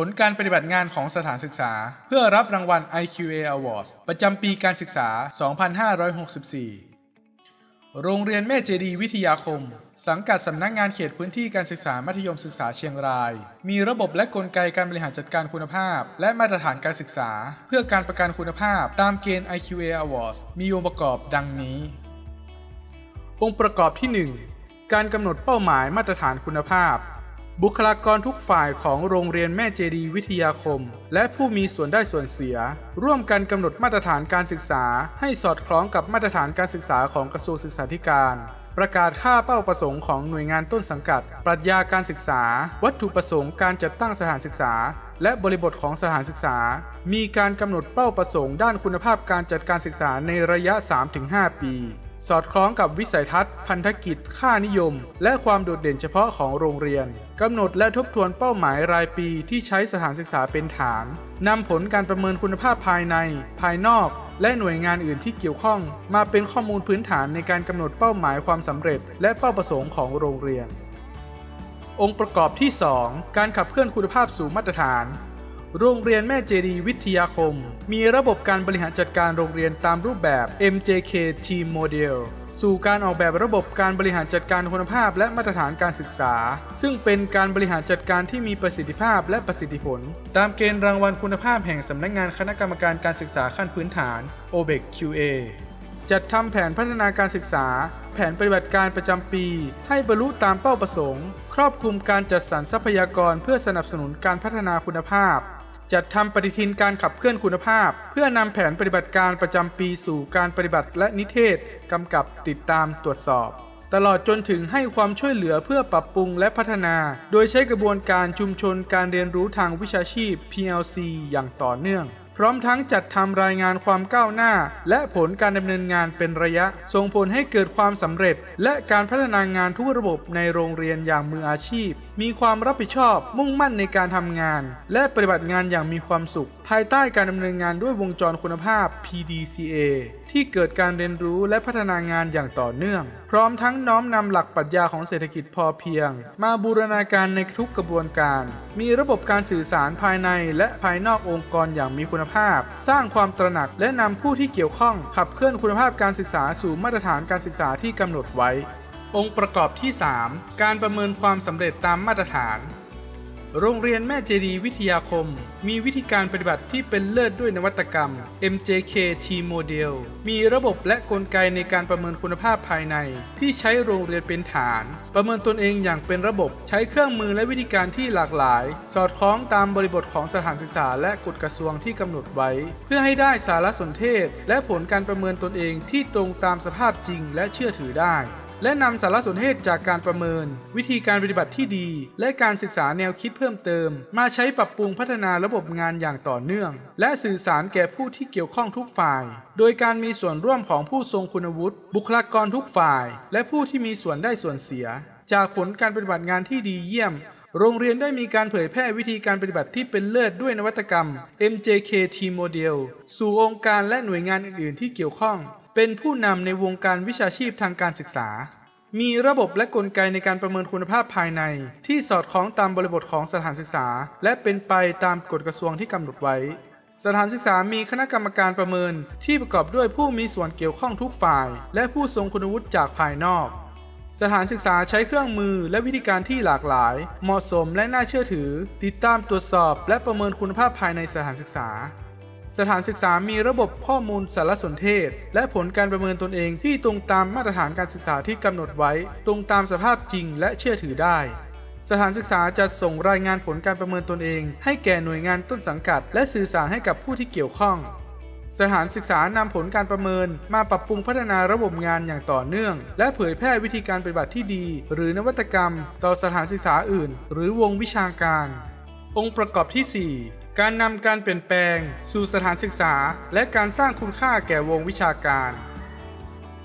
ผลการปฏิบัติงานของสถานศึกษา เพื่อรับรางวัล IQA Awards ประจำปีการศึกษา 2564 โรงเรียนแม่เจดีย์วิทยาคม สังกัดสำนักงานเขตพื้นที่การศึกษามัธยมศึกษาเชียงราย มีระบบและกลไกการบริหารจัดการคุณภาพ และมาตรฐานการศึกษา เพื่อการประกันคุณภาพตามเกณฑ์ IQA Awards มีองค์ประกอบดังนี้ องค์ประกอบที่ 1 การกำหนดเป้าหมายมาตรฐานคุณภาพ บุคลากรทุกฝ่ายของโรงเรียนแม่เจดีย์วิทยาคม และผู้มีส่วนได้ส่วนเสีย ร่วมกันกำหนดมาตรฐานการศึกษา ให้สอดคล้องกับมาตรฐานการศึกษาของกระทรวงศึกษาธิการ ประกาศค่าเป้าประสงค์ของหน่วยงานต้นสังกัด ปรัชญาการศึกษา วัตถุประสงค์การจัดตั้งสถานศึกษา และบริบทของสถานศึกษา มีการกำหนดเป้าประสงค์ด้านคุณภาพการจัดการศึกษาในระยะ 3-5 ปี สอดคล้องกับวิสัยทัศน์ พันธกิจ ค่านิยม และความโดดเด่นเฉพาะของโรงเรียนกำหนดและทบทวนเป้าหมายรายปีที่ใช้สถานศึกษาเป็นฐานนำผลการประเมินคุณภาพภายใน ภายนอก และหน่วยงานอื่นที่เกี่ยวข้อง มาเป็นข้อมูลพื้นฐานในการกำหนดเป้าหมายความสำเร็จ และเป้าประสงค์ของโรงเรียน องค์ประกอบที่ 2 การขับเคลื่อนคุณภาพสู่มาตรฐาน โรงเรียนแม่เจดีย์วิทยาคม มีระบบการบริหารจัดการโรงเรียนตามรูปแบบ MJK Team Model สู่การออกแบบระบบการบริหารจัดการคุณภาพและมาตรฐานการศึกษา ซึ่งเป็นการบริหารจัดการที่มีประสิทธิภาพและประสิทธิผล ตามเกณฑ์รางวัลคุณภาพแห่งสำนักงานคณะกรรมการการศึกษาขั้นพื้นฐาน OBEC QA จัดทำแผนพัฒนาการศึกษา แผนปฏิบัติการประจำปี ให้บรรลุตามเป้าประสงค์ ครอบคลุมการจัดสรรทรัพยากรเพื่อสนับสนุนการพัฒนาคุณภาพ จัดทำปฏิทินการขับเคลื่อนคุณภาพ เพื่อนำแผนปฏิบัติการประจำปีสู่การปฏิบัติและนิเทศกำกับติดตามตรวจสอบ ตลอดจนถึงให้ความช่วยเหลือเพื่อปรับปรุงและพัฒนา โดยใช้กระบวนการชุมชนการเรียนรู้ทางวิชาชีพ PLC อย่างต่อเนื่อง พร้อมทั้งจัดทำรายงานความก้าวหน้า และผลการดำเนินงานเป็นระยะ ส่งผลให้เกิดความสำเร็จ และการพัฒนางานทุกระบบในโรงเรียนอย่างมืออาชีพ มีความรับผิดชอบมุ่งมั่นในการทำงาน และปฏิบัติงานอย่างมีความสุข ภายใต้การดำเนินงานด้วยวงจรคุณภาพ PDCA ที่เกิดการเรียนรู้และพัฒนางานอย่างต่อเนื่อง พร้อมทั้งน้อมนำหลักปรัชญาของเศรษฐกิจพอเพียง มาบูรณาการในทุกกระบวนการ มีระบบการสื่อสารภายในและภายนอกองค์กรอย่างมีคุณภาพ สร้างความตระหนักและนำผู้ที่เกี่ยวข้องขับเคลื่อนคุณภาพการศึกษาสู่มาตรฐานการศึกษาที่กำหนดไว้ องค์ประกอบที่ 3 การประเมินความสำเร็จตามมาตรฐาน โรงเรียนแม่เจดีย์วิทยาคม มีวิธีการปฏิบัติที่เป็นเลิศด้วยนวัตกรรม MJK T Model มีระบบและกลไกในการประเมินคุณภาพภายใน ที่ใช้โรงเรียนเป็นฐาน ประเมินตนเองอย่างเป็นระบบใช้เครื่องมือและวิธีการที่หลากหลาย สอดคล้องตามบริบทของสถานศึกษาและกฎกระทรวงที่กำหนดไว้ เพื่อให้ได้สารสนเทศ และผลการประเมินตนเองที่ตรงตามสภาพจริง และเชื่อถือได้ และนำสารสนเทศจากการประเมิน วิธีการปฏิบัติที่ดี และการศึกษาแนวคิดเพิ่มเติม มาใช้ปรับปรุงพัฒนาระบบงานอย่างต่อเนื่อง และสื่อสารแก่ผู้ที่เกี่ยวข้องทุกฝ่าย โดยการมีส่วนร่วมของผู้ทรงคุณวุฒิ บุคลากรทุกฝ่าย และผู้ที่มีส่วนได้ส่วนเสีย จากผลการปฏิบัติงานที่ดีเยี่ยมโรงเรียนได้มีการเผยแพร่วิธีการปฏิบัติที่เป็นเลิศด้วยนวัตกรรม MJK T Model สู่องค์การและหน่วยงานอื่น ๆ ที่เกี่ยวข้อง เป็นผู้นำในวงการวิชาชีพทางการศึกษา มีระบบและกลไกในการประเมินคุณภาพภายใน ที่สอดคล้องตามบริบทของสถานศึกษา และเป็นไปตามกฎกระทรวงที่กำหนดไว้ สถานศึกษามีคณะกรรมการประเมิน ที่ประกอบด้วยผู้มีส่วนเกี่ยวข้องทุกฝ่าย และผู้ทรงคุณวุฒิจากภายนอกสถานศึกษาใช้เครื่องมือและวิธีการที่หลากหลาย เหมาะสมและน่าเชื่อถือ ติดตามตรวจสอบและประเมินคุณภาพภายในสถานศึกษา สถานศึกษามีระบบข้อมูลสารสนเทศ และผลการประเมินตนเองที่ตรงตามมาตรฐานการศึกษาที่กำหนดไว้ ตรงตามสภาพจริงและเชื่อถือได้ สถานศึกษาจะส่งรายงานผลการประเมินตนเอง ให้แก่หน่วยงานต้นสังกัด และสื่อสารให้กับผู้ที่เกี่ยวข้อง สถานศึกษานำผลการประเมิน มาปรับปรุงพัฒนาระบบงานอย่างต่อเนื่อง และเผยแพร่วิธีการปฏิบัติที่ดี หรือนวัตกรรม ต่อสถานศึกษาอื่น หรือวงวิชาการ องค์ประกอบที่ 4 การนำการเปลี่ยนแปลง สู่สถานศึกษา และการสร้างคุณค่าแก่วงวิชาการ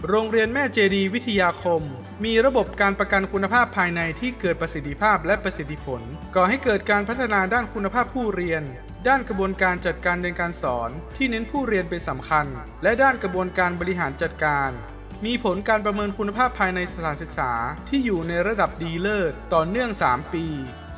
โรงเรียนแม่เจดีย์วิทยาคม มีระบบการประกันคุณภาพภายในที่เกิดประสิทธิภาพและประสิทธิผล ก่อให้เกิดการพัฒนาด้านคุณภาพผู้เรียน ด้านกระบวนการจัดการเรียนการสอน ที่เน้นผู้เรียนเป็นสำคัญ และด้านกระบวนการบริหารจัดการ มีผลการประเมินคุณภาพภายในสถานศึกษาที่อยู่ในระดับดีเลิศต่อเนื่อง 3 ปี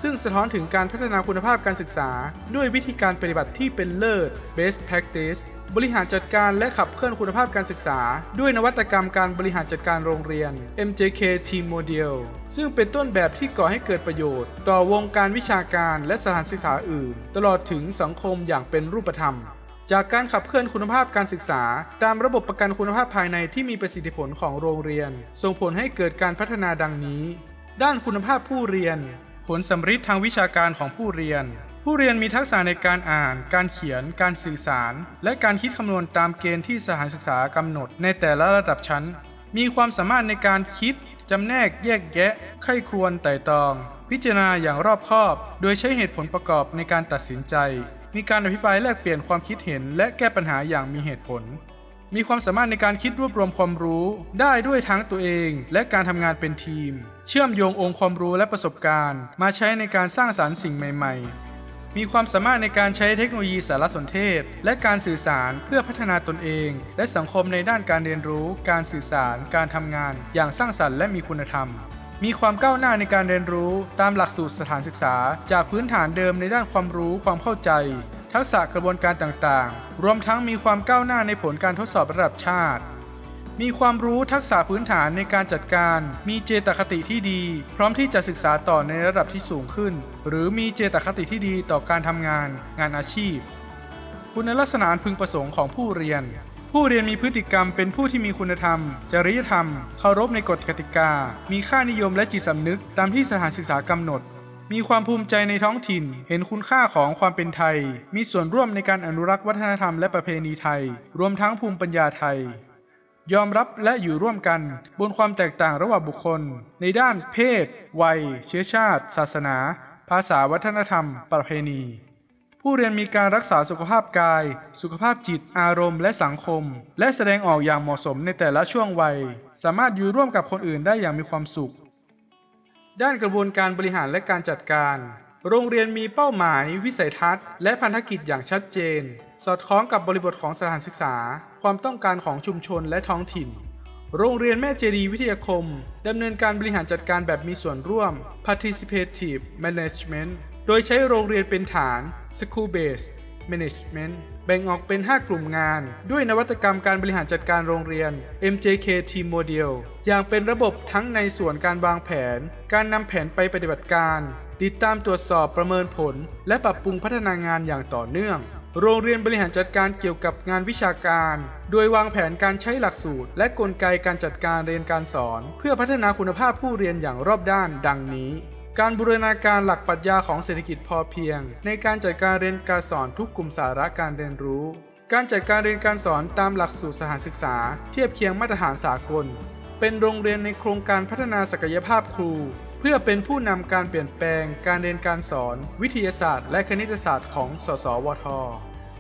ซึ่งสะท้อนถึงการพัฒนาคุณภาพการศึกษา ด้วยวิธีการปฏิบัติที่เป็นเลิศ best practice บริหารจัดการและขับเคลื่อนคุณภาพการศึกษา ด้วยนวัตกรรมการบริหารจัดการโรงเรียน MJK Team Model ซึ่งเป็นต้นแบบที่ก่อให้เกิดประโยชน์ ต่อวงการวิชาการและสถานศึกษาอื่น ตลอดถึงสังคมอย่างเป็นรูปธรรม จากการขับเคลื่อนคุณภาพการศึกษา ตามระบบประกันคุณภาพภายในที่มีประสิทธิผลของโรงเรียน ส่งผลให้เกิดการพัฒนาดังนี้ ด้านคุณภาพผู้เรียน ผลสำฤทธิ์ทางวิชาการของผู้เรียน ผู้เรียนมีทักษะในการอ่าน การเขียน การสื่อสาร และการคิดคำนวณตามเกณฑ์ที่สถานศึกษากำหนดในแต่ละระดับชั้น มีความสามารถในการคิดจำแนกแยกแยะ ไข้ครวนไต่ตอง พิจารณาอย่างรอบคอบ โดยใช้เหตุผลประกอบในการตัดสินใจ มีการอภิปรายแลกเปลี่ยนความคิดเห็น และแก้ปัญหาอย่างมีเหตุผล มีความสามารถในการคิดรวบรวมความรู้ได้ด้วยทั้งตัวเอง และการทำงานเป็นทีม เชื่อมโยงองค์ความรู้และประสบการณ์ มาใช้ในการสร้างสารรค์สิ่งใหม่ ๆ มีความสามารถในการใช้เทคโนโลยีสารสนเทศ และการสื่อสารเพื่อพัฒนาตนเอง และสังคมในด้านการเรียนรู้ การสื่อสาร การทำงาน อย่างสร้างสรรค์และมีคุณธรรม มีความก้าวหน้าในการเรียนรู้ตามหลักสูตรสถานศึกษา จากพื้นฐานเดิมในด้านความรู้ความเข้าใจ ทักษะกระบวนการต่างๆ รวมทั้งมีความก้าวหน้าในผลการทดสอบระดับชาติ มีความรู้ทักษะพื้นฐานในการจัดการ มีเจตคติที่ดี พร้อมที่จะศึกษาต่อในระดับที่สูงขึ้น หรือมีเจตคติที่ดีต่อการทำงาน งานอาชีพ คุณลักษณะพึงประสงค์ของผู้เรียน ผู้เรียนมีพฤติกรรมเป็นผู้ที่มีคุณธรรม จริยธรรม เคารพในกฎกติกา มีค่านิยมและจิตสำนึกตามที่สถานศึกษากำหนด มีความภูมิใจในท้องถิ่น เห็นคุณค่าของความเป็นไทย มีส่วนร่วมในการอนุรักษ์วัฒนธรรมและประเพณีไทย รวมทั้งภูมิปัญญาไทย ยอมรับและอยู่ร่วมกัน บนความแตกต่างระหว่างบุคคล ในด้านเพศ วัย เชื้อชาติ ศาสนา ภาษาวัฒนธรรม ประเพณี ผู้เรียนมีการรักษาสุขภาพกาย สุขภาพจิต อารมณ์ และสังคม และแสดงออกอย่างเหมาะสมในแต่ละช่วงวัย สามารถอยู่ร่วมกับคนอื่นได้อย่างมีความสุข ด้านกระบวนการบริหารและการจัดการ โรงเรียนมีเป้าหมาย วิสัยทัศน์ และพันธกิจอย่างชัดเจน สอดคล้องกับบริบทของสถานศึกษา ความต้องการของชุมชนและท้องถิ่น โรงเรียนแม่เจดีวิทยาคมดำเนินการบริหารจัดการแบบมีส่วนร่วม participative management โดยใช้โรงเรียนเป็นฐาน school based management แบ่งออกเป็น 5 กลุ่มงาน ด้วยนวัตกรรมการบริหารจัดการโรงเรียน MJK Team Model อย่างเป็นระบบทั้งในส่วนการวางแผน การนำแผนไปปฏิบัติการ ติดตามตรวจสอบประเมินผล และปรับปรุงพัฒนางานอย่างต่อเนื่อง โรงเรียนบริหารจัดการเกี่ยวกับงานวิชาการ โดยวางแผนการใช้หลักสูตร และกลไกการจัดการเรียนการสอน เพื่อพัฒนาคุณภาพผู้เรียนอย่างรอบด้าน ดังนี้ การบูรณาการหลักปรัชญาของเศรษฐกิจพอเพียง ในการจัดการเรียนการสอนทุกกลุ่มสาระการเรียนรู้ การจัดการเรียนการสอนตามหลักสูตรสถานศึกษา เทียบเคียงมาตรฐานสากล เป็นโรงเรียนในโครงการพัฒนาศักยภาพครู เพื่อเป็นผู้นำการเปลี่ยนแปลง การเรียนการสอน วิทยาศาสตร์ และคณิตศาสตร์ของ สสวท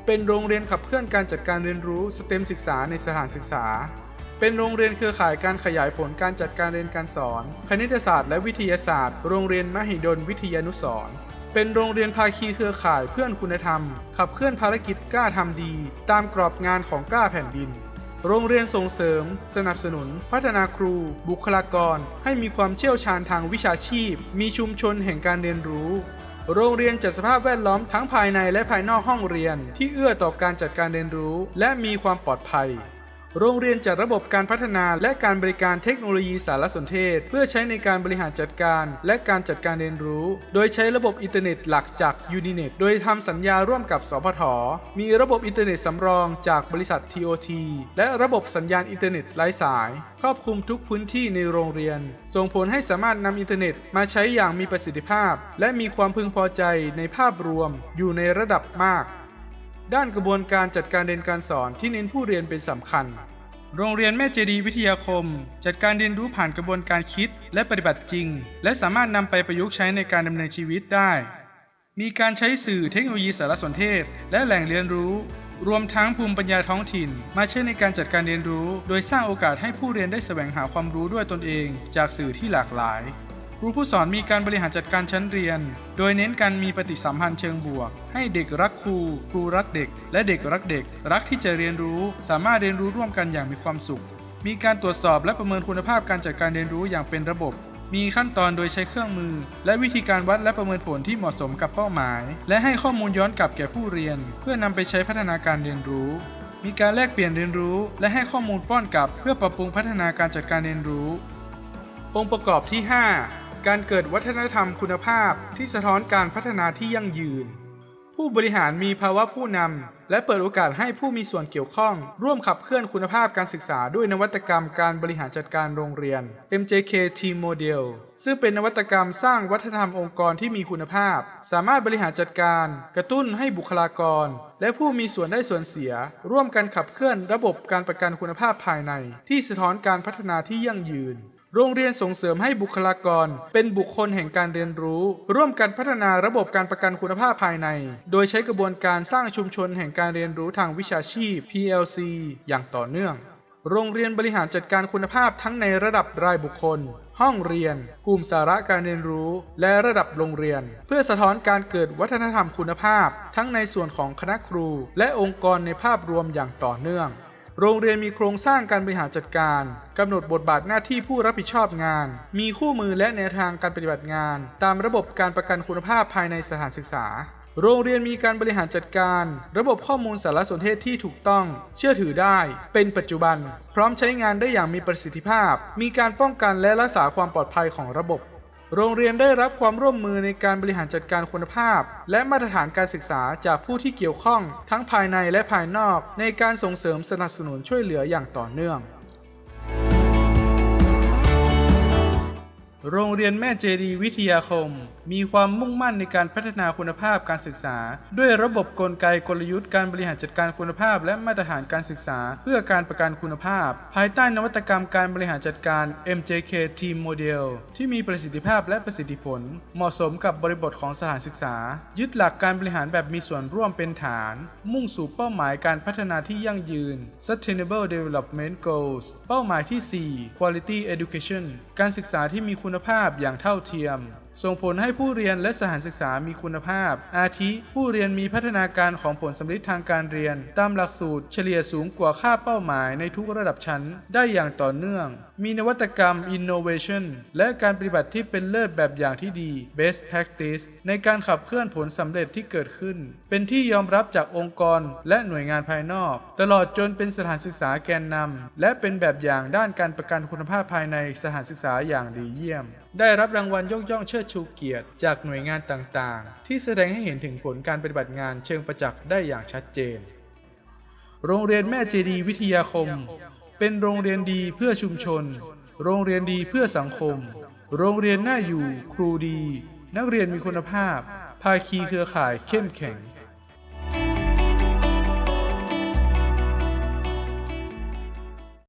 เป็นโรงเรียนขับเคลื่อนการจัดการเรียนรู้สเต็มศึกษาในสถานศึกษา เป็นโรงเรียนเครือข่ายการขยายผลการจัดการเรียนการสอน คณิตศาสตร์และวิทยาศาสตร์ โรงเรียนมหิดลวิทยานุสร์เป็นโรงเรียนภาคีเครือข่ายเพื่อนคุณธรรม ขับเคลื่อนภารกิจกล้าทำดี ตามกรอบงานของกล้าแผ่นดิน โรงเรียนส่งเสริม สนับสนุน พัฒนาครู บุคลากร ให้มีความเชี่ยวชาญทางวิชาชีพ มีชุมชนแห่งการเรียนรู้ โรงเรียนจัดสภาพแวดล้อมทั้งภายในและภายนอกห้องเรียน ที่เอื้อต่อการจัดการเรียนรู้ และมีความปลอดภัย โรงเรียนจัดระบบการพัฒนาและการบริการเทคโนโลยีสารสนเทศ เพื่อใช้ในการบริหารจัดการและการจัดการเรียนรู้ โดยใช้ระบบอินเทอร์เน็ตหลักจาก Uninet โดยทำสัญญาร่วมกับ สพท มีระบบอินเทอร์เน็ตสำรองจากบริษัท TOT และระบบสัญญาณอินเทอร์เน็ตไร้สาย ครอบคลุมทุกพื้นที่ในโรงเรียน ส่งผลให้สามารถนำอินเทอร์เน็ตมาใช้อย่างมีประสิทธิภาพ และมีความพึงพอใจในภาพรวมอยู่ในระดับมาก ด้านกระบวนการจัดการเรียนการสอนที่เน้นผู้เรียนเป็นสำคัญ โรงเรียนแม่เจดีย์วิทยาคม จัดการเรียนรู้ผ่านกระบวนการคิดและปฏิบัติจริง และสามารถนำไปประยุกต์ใช้ในการดำเนินชีวิตได้ มีการใช้สื่อเทคโนโลยีสารสนเทศ และแหล่งเรียนรู้ รวมทั้งภูมิปัญญาท้องถิ่น มาใช้ในการจัดการเรียนรู้ โดยสร้างโอกาสให้ผู้เรียนได้แสวงหาความรู้ด้วยตนเอง จากสื่อที่หลากหลาย ครูผู้สอนมีการบริหารจัดการชั้นเรียน โดยเน้นการมีปฏิสัมพันธ์เชิงบวก ให้เด็กรักครู ครูรักเด็ก และเด็กรักเด็ก รักที่จะเรียนรู้ สามารถเรียนรู้ร่วมกันอย่างมีความสุข มีการตรวจสอบและประเมินคุณภาพการจัดการเรียนรู้อย่างเป็นระบบ มีขั้นตอนโดยใช้เครื่องมือ และวิธีการวัดและประเมินผลที่เหมาะสมกับเป้าหมาย และให้ข้อมูลย้อนกลับแก่ผู้เรียน เพื่อนำไปใช้พัฒนาการเรียนรู้มีการแลกเปลี่ยนเรียนรู้และให้ข้อมูลป้อนกลับ เพื่อปรับปรุงพัฒนาการจัดการเรียนรู้ องค์ประกอบที่ 5 การเกิดวัฒนธรรมคุณภาพที่สะท้อนการพัฒนาที่ยั่งยืน ผู้บริหารมีภาวะผู้นำและเปิดโอกาสให้ผู้มีส่วนเกี่ยวข้อง ร่วมขับเคลื่อนคุณภาพการศึกษาด้วยนวัตกรรมการบริหารจัดการโรงเรียน MJK Team Model ซึ่งเป็นนวัตกรรมสร้างวัฒนธรรมองค์กรที่มีคุณภาพ สามารถบริหารจัดการ กระตุ้นให้บุคลากร และผู้มีส่วนได้ส่วนเสีย ร่วมกันขับเคลื่อนระบบการประกันคุณภาพภายใน ที่สะท้อนการพัฒนาที่ยั่งยืน โรงเรียนส่งเสริมให้บุคลากร เป็นบุคคลแห่งการเรียนรู้ ร่วมกันพัฒนาระบบการประกันคุณภาพภายใน โดยใช้กระบวนการสร้างชุมชนแห่งการเรียนรู้ทางวิชาชีพ PLC อย่างต่อเนื่อง โรงเรียนบริหารจัดการคุณภาพทั้งในระดับรายบุคคล ห้องเรียน กลุ่มสาระการเรียนรู้ และระดับโรงเรียน เพื่อสะท้อนการเกิดวัฒนธรรมคุณภาพ ทั้งในส่วนของคณะครู และองค์กรในภาพรวมอย่างต่อเนื่อง โรงเรียนมีโครงสร้างการบริหารจัดการกำหนดบทบาทหน้าที่ผู้รับผิดชอบงาน มีคู่มือและแนวทางการปฏิบัติงาน ตามระบบการประกันคุณภาพภายในสถานศึกษา โรงเรียนมีการบริหารจัดการ ระบบข้อมูลสารสนเทศที่ถูกต้อง เชื่อถือได้ เป็นปัจจุบัน พร้อมใช้งานได้อย่างมีประสิทธิภาพ มีการป้องกันและรักษาความปลอดภัยของระบบ โรงเรียนได้รับความร่วมมือในการบริหารจัดการคุณภาพ และมาตรฐานการศึกษาจากผู้ที่เกี่ยวข้อง ทั้งภายในและภายนอก ในการส่งเสริมสนับสนุนช่วยเหลืออย่างต่อเนื่อง โรงเรียนแม่เจดีย์วิทยาคม มีความมุ่งมั่นในการพัฒนาคุณภาพการศึกษา ด้วยระบบกลไกกลยุทธ์การบริหารจัดการคุณภาพ และมาตรฐานการศึกษา เพื่อการประกันคุณภาพ ภายใต้นวัตกรรมการบริหารจัดการ MJK Team Model ที่มีประสิทธิภาพและประสิทธิผล เหมาะสมกับบริบทของสถานศึกษา ยึดหลักการบริหารแบบมีส่วนร่วมเป็นฐาน มุ่งสู่เป้าหมายการพัฒนาที่ยั่งยืน Sustainable Development Goals เป้าหมายที่ 4 Quality Education การศึกษาที่มีคุณณภาพอย่างเท่าเทียม ส่งผลให้ผู้เรียนและสถานศึกษามีคุณภาพ อาทิ ผู้เรียนมีพัฒนาการของผลสำลิดทางการเรียน ตามหลักสูตรเฉลี่ยสูงกว่าค่าเป้าหมายในทุกระดับชั้นได้อย่างต่อเนื่อง มีนวัตกรรม innovation และการปฏิบัติที่เป็นเลิศแบบอย่างที่ดี best practice ในการขับเคลื่อนผลสำเร็จที่เกิดขึ้น เป็นที่ยอมรับจากองค์กรและหน่วยงานภายนอก ตลอดจนเป็นสถานศึกษาแกนนำและเป็นแบบอย่างด้านการประกันคุณภาพภายในสถานศึกษาอย่างดีเยี่ยม ได้รับรางวัลยกย่องเชิดชูเกียรติ จากหน่วยงานต่างๆ ที่แสดงให้เห็นถึงผลการปฏิบัติงานเชิงประจักษ์ได้อย่างชัดเจน โรงเรียนแม่เจดีวิทยาคม เป็นโรงเรียนดีเพื่อชุมชน โรงเรียนดีเพื่อสังคม โรงเรียนน่าอยู่ ครูดี นักเรียนมีคุณภาพ ภาคีเครือข่ายเข้มแข็ง